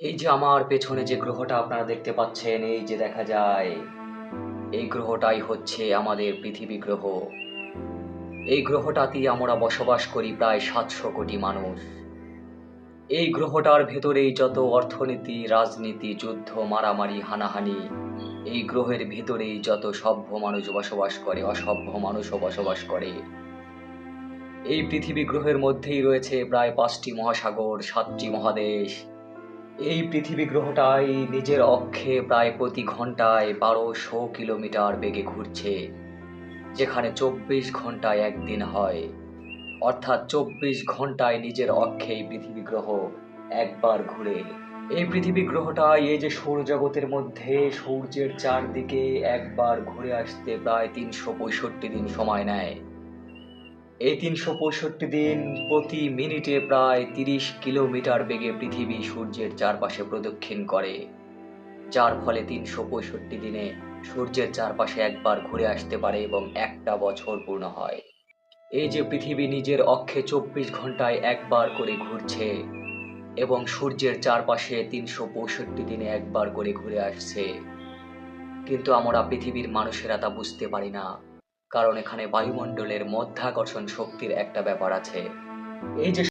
এই যে আমার পেছনে যে গ্রহটা আপনারা দেখতে পাচ্ছেন, এই যে দেখা যায়, এই গ্রহটাই হচ্ছে আমাদের পৃথিবী গ্রহ। এই গ্রহটাতেই আমরা বসবাস করি প্রায় সাতশো কোটি মানুষ। এই গ্রহটার ভেতরেই যত অর্থনীতি, রাজনীতি, যুদ্ধ, মারামারি, হানাহানি, এই গ্রহের ভেতরেই যত সভ্য মানুষ বসবাস করে, অসভ্য মানুষও বসবাস করে। এই পৃথিবী গ্রহের মধ্যেই রয়েছে প্রায় পাঁচটি মহাসাগর, সাতটি মহাদেশ। এই পৃথিবী গ্রহটাই নিজের অক্ষে প্রায় প্রতি ঘন্টায় বারোশো কিলোমিটার বেগে ঘুরছে, যেখানে চব্বিশ ঘন্টায় একদিন হয়। অর্থাৎ চব্বিশ ঘন্টায় নিজের অক্ষে এই পৃথিবী গ্রহ একবার ঘুরে। এই পৃথিবী গ্রহটা এই যে সৌরজগতের মধ্যে সূর্যের চারদিকে একবার ঘুরে আসতে প্রায় তিনশো পঁয়ষট্টি দিন সময় নেয়। এই তিনশো পঁয়ষট্টি দিন প্রতি মিনিটে প্রায় তিরিশ কিলোমিটার বেগে পৃথিবী সূর্যের চারপাশে প্রদক্ষিণ করে, যার ফলে তিনশো পঁয়ষট্টি দিনে সূর্যের চারপাশে একবার ঘুরে আসতে পারে এবং একটা বছর পূর্ণ হয়। এই যে পৃথিবী নিজের অক্ষে চব্বিশ ঘন্টায় একবার করে ঘুরছে এবং সূর্যের চারপাশে তিনশো পঁয়ষট্টি দিনে একবার করে ঘুরে আসছে, কিন্তু আমরা পৃথিবীর মানুষেরা তা বুঝতে পারি না। কারণ এখানে বায়ুমণ্ডলের মধ্যাকর্ষণ শক্তির একটা ব্যাপার আছে। এই যে